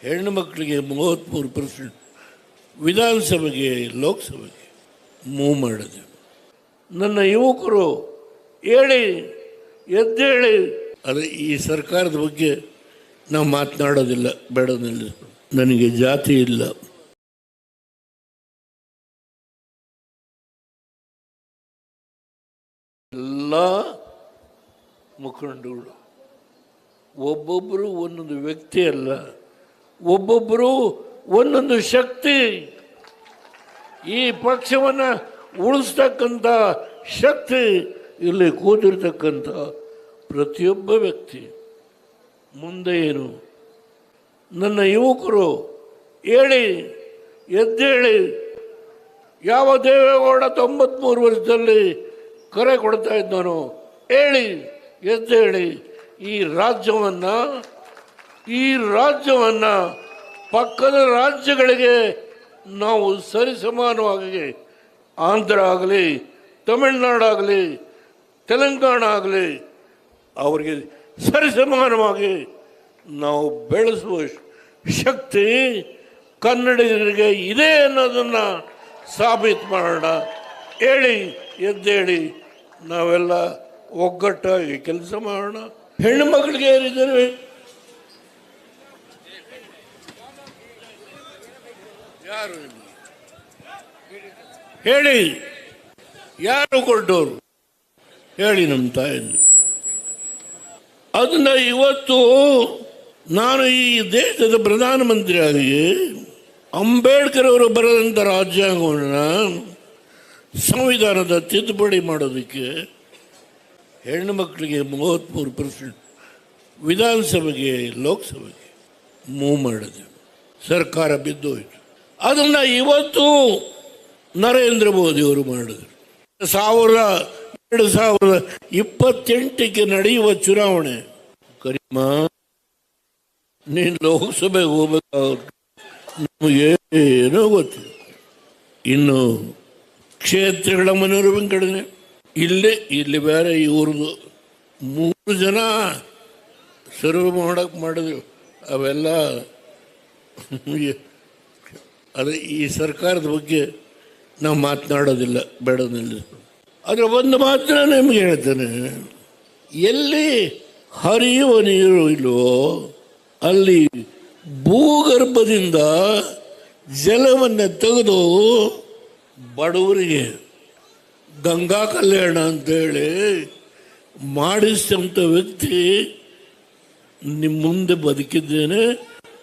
ಹೆಣ್ಣು ಮಕ್ಕಳಿಗೆ ಮೂವತ್ತ್ಮೂರು ಪರ್ಸೆಂಟ್ ವಿಧಾನಸಭೆಗೆ, ಲೋಕಸಭೆಗೆ ಮೂವ್ ಮಾಡಿದೆ. ನನ್ನ ಯುವಕರು ಹೇಳಿ, ಎದ್ದೇಳಿ. ಅದು ಈ ಸರ್ಕಾರದ ಬಗ್ಗೆ ನಾವು ಮಾತನಾಡೋದಿಲ್ಲ ಬೇಡ ನಿಲ್ಲಿಸ್ಬಿಡು. ನನಗೆ ಜಾತಿ ಇಲ್ಲ. ಎಲ್ಲ ಮುಖಂಡಗಳು ಒಬ್ಬೊಬ್ಬರು ಒಂದೊಂದು ವ್ಯಕ್ತಿ ಅಲ್ಲ. ಒಬ್ಬೊಬ್ಬರು ಒಂದೊಂದು ಶಕ್ತಿ ಈ ಪಕ್ಷವನ್ನು ಉಳಿಸ್ತಕ್ಕಂಥ ಶಕ್ತಿ ಇಲ್ಲಿ ಕೂತಿರ್ತಕ್ಕಂಥ ಪ್ರತಿಯೊಬ್ಬ ವ್ಯಕ್ತಿ. ಮುಂದೆ ಏನು? ನನ್ನ ಯುವಕರು ಹೇಳಿ, ಎದ್ದೇಳಿ, ಯಾವ ದೇವೇಗೌಡ ತೊಂಬತ್ತ್ಮೂರು ವರ್ಷದಲ್ಲಿ ಕರೆ ಕೊಡ್ತಾ ಇದ್ದಾನೋ ಹೇಳಿ, ಎದ್ದೇಳಿ ಈ ರಾಜ್ಯವನ್ನು ಈ ರಾಜ್ಯವನ್ನು ಪಕ್ಕದ ರಾಜ್ಯಗಳಿಗೆ ನಾವು ಸರಿಸಮಾನವಾಗಿ ಆಂಧ್ರ ಆಗಲಿ, ತಮಿಳ್ನಾಡಾಗಲಿ, ತೆಲಂಗಾಣ ಆಗಲಿ, ಅವರಿಗೆ ಸರಿಸಮಾನವಾಗಿ ನಾವು ಬೆಳೆಸುವ ಶಕ್ತಿ ಕನ್ನಡಿಗರಿಗೆ ಇದೆ ಅನ್ನೋದನ್ನು ಸಾಬೀತು ಮಾಡೋಣ. ಹೇಳಿ, ಎದ್ದೇಳಿ, ನಾವೆಲ್ಲ ಒಗ್ಗಟ್ಟಾಗಿ ಕೆಲಸ ಮಾಡೋಣ. ಹೆಣ್ಣು ಮಕ್ಕಳಿಗೆ ಯಾರು ಹೇಳಿ. ಯಾರು ಕೊಟ್ಟವರು ಹೇಳಿ ನಮ್ಮ ತಾಯಲ್ಲಿ ಅದನ್ನ ಇವತ್ತು ನಾನು ಈ ದೇಶದ ಪ್ರಧಾನಮಂತ್ರಿಯಾಗಿ ಅಂಬೇಡ್ಕರ್ ಅವರು ಬರೆದಂಥ ರಾಜ್ಯಾಂಗವನ್ನು ಸಂವಿಧಾನದ ತಿದ್ದುಪಡಿ ಮಾಡೋದಕ್ಕೆ ಹೆಣ್ಣು ಮಕ್ಕಳಿಗೆ ಮೂವತ್ತ್ಮೂರು ಪರ್ಸೆಂಟ್ ವಿಧಾನಸಭೆಗೆ, ಲೋಕಸಭೆಗೆ ಮೂವ್ ಮಾಡಿದೆ. ಸರ್ಕಾರ ಬಿದ್ದೋಯ್ತು. ಅದನ್ನು ಇವತ್ತು ನರೇಂದ್ರ ಮೋದಿಯವರು ಮಾಡಿದರು. ಸಾವಿರ ಎರಡು ಸಾವಿರದ ಇಪ್ಪತ್ತೆಂಟಕ್ಕೆ ನಡೆಯುವ ಚುನಾವಣೆ. ಕರಿಮ, ನೀನು ಲೋಕಸಭೆಗೆ ಹೋಗ್ಬೇಕಾದ್ರು ನಮಗೆ ಏನೋ ಗೊತ್ತಿಲ್ಲ ಇನ್ನು ಕ್ಷೇತ್ರಗಳ ಮನೆಯವರು ವೆಂಕಟನೆ ಇಲ್ಲೇ, ಇಲ್ಲಿ ಬೇರೆ ಇವ್ರದ್ದು ಮೂರು ಜನ ಸರ್ವ್ ಮಾಡಕ್ಕೆ ಮಾಡಿದ್ರು. ಅವೆಲ್ಲ ಅದೇ ಈ ಸರ್ಕಾರದ ಬಗ್ಗೆ ನಾವು ಮಾತನಾಡೋದಿಲ್ಲ ಬೇಡ ನಿಲ್ಲಿಸ್ಬಿಡು ಆದರೆ ಒಂದು ಮಾತ್ರ ನಿಮಗೆ ಹೇಳ್ತೇನೆ, ಎಲ್ಲಿ ಹರಿಯುವ ನೀರು ಇಲ್ವೋ ಅಲ್ಲಿ ಭೂಗರ್ಭದಿಂದ ಜಲವನ್ನು ತೆಗೆದು ಬಡವರಿಗೆ ಗಂಗಾ ಕಲ್ಯಾಣ ಅಂತೇಳಿ ಮಾಡಿಸಿದಂಥ ವ್ಯಕ್ತಿ ನಿಮ್ಮ ಮುಂದೆ ಬದುಕಿದ್ದೇನೆ,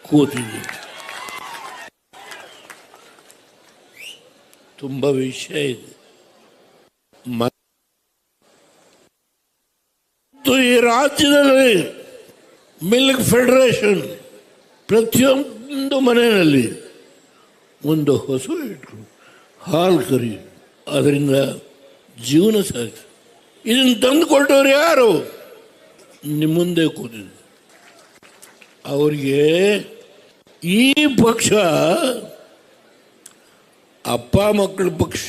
ಕೂತಿದ್ದೇನೆ. ತುಂಬ ವಿಷಯ ಇದೆ. ಮತ್ತು ಈ ರಾಜ್ಯದಲ್ಲಿ ಮಿಲ್ಕ್ ಫೆಡರೇಷನ್ ಪ್ರತಿಯೊಂದು ಮನೆಯಲ್ಲಿ ಒಂದು ಹಸು ಇಟ್ಟರು ಹಾಲು ಕರಿ ಅದರಿಂದ ಜೀವನ ಸಾಗಿತು ಇದನ್ನು ತಂದು ಕೊಟ್ಟವ್ರು ಯಾರು? ನಿಮ್ಮ ಮುಂದೆ ಕೂತಿದ್ರು. ಅವರಿಗೆ ಈ ಪಕ್ಷ ಅಪ್ಪ ಮಕ್ಕಳ ಪಕ್ಷ.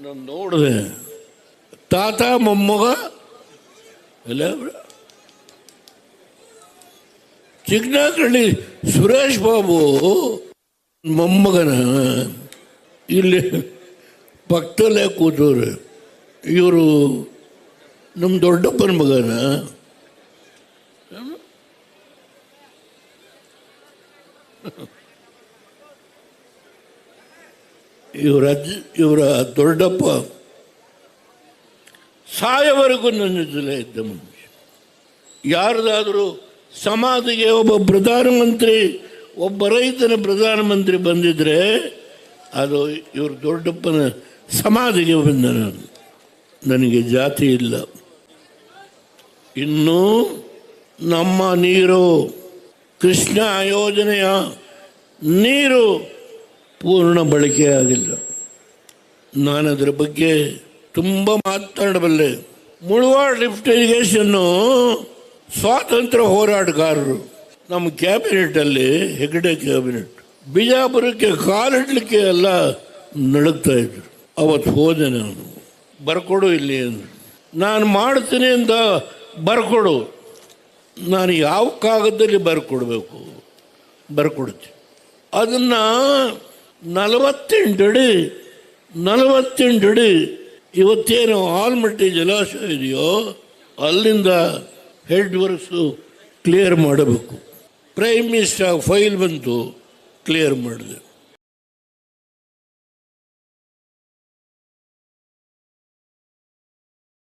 ನಾನು ನೋಡಿದೆ. ತಾತ ಮೊಮ್ಮಗ ಎಲ್ಲ ಚಿಕ್ಕನಹಳ್ಳಿ ಸುರೇಶ್ ಬಾಬು ಮೊಮ್ಮಗನ ಇಲ್ಲಿ ಪಕ್ಕದಲ್ಲೇ ಕೂತವ್ರೆ. ಇವರು ನಮ್ಮ ದೊಡ್ಡಪ್ಪನ ಮಗನ. ಇವರ ಇವರ ದೊಡ್ಡಪ್ಪ ಸಾಯವರೆಗೂ ನನ್ನ ಜಿಲ್ಲೆ ಇದ್ದ ಮನುಷ್ಯ. ಯಾರದಾದರೂ ಸಮಾಧಿಗೆ ಒಬ್ಬ ಪ್ರಧಾನಮಂತ್ರಿ, ಒಬ್ಬ ರೈತನ ಪ್ರಧಾನಮಂತ್ರಿ ಬಂದಿದ್ರೆ ಅದು ಇವ್ರ ದೊಡ್ಡಪ್ಪನ ಸಮಾಧಿಗೆ ಬಂದ ನಾನು. ನನಗೆ ಜಾತಿ ಇಲ್ಲ. ಇನ್ನು ನಮ್ಮ ನೀರು ಕೃಷ್ಣ ಯೋಜನೆಯ ನೀರು ಪೂರ್ಣ ಬಳಕೆ ಆಗಿಲ್ಲ. ನಾನು ಅದರ ಬಗ್ಗೆ ತುಂಬ ಮಾತನಾಡಬಲ್ಲೆ ಮುಳುವಾಡ್ ಲಿಫ್ಟ್ ಇರಿಗೇಷನ್ನು ಸ್ವಾತಂತ್ರ್ಯ ಹೋರಾಟಗಾರರು ನಮ್ಮ ಕ್ಯಾಬಿನೆಟಲ್ಲಿ ಹೆಗಡೆ ಕ್ಯಾಬಿನೆಟ್, ಬಿಜಾಪುರಕ್ಕೆ ಕಾಲಿಡ್ಲಿಕ್ಕೆ ಎಲ್ಲ ನಡುಗ್ತಾ ಇದ್ರು. ಅವತ್ತು ಹೋದೆ ನಾನು. ಬರ್ಕೊಡು ಇಲ್ಲಿ ಅಂದರು. ನಾನು ಮಾಡ್ತೀನಿ ಅಂತ ಬರ್ಕೊಡು. ನಾನು ಯಾವ ಕಾಗದದಲ್ಲಿ ಬರ್ಕೊಡ್ಬೇಕು? ಬರ್ಕೊಡ್ತೀನಿ. ಅದನ್ನು ನಲವತ್ತೆಂಟು ನಲವತ್ತೆಂಟು ಅಡಿ ಇವತ್ತೇನು ಆಲ್ಮಟ್ಟಿ ಜಲಾಶಯ ಇದೆಯೋ, ಅಲ್ಲಿಂದ ಹೆಡ್ ವರ್ಕ್ಸು ಕ್ಲಿಯರ್ ಮಾಡಬೇಕು. ಪ್ರೈಮ್ ಮಿನಿಸ್ಟರ್ ಫೈಲ್ ಬಂತು, ಕ್ಲಿಯರ್ ಮಾಡಿದೆ.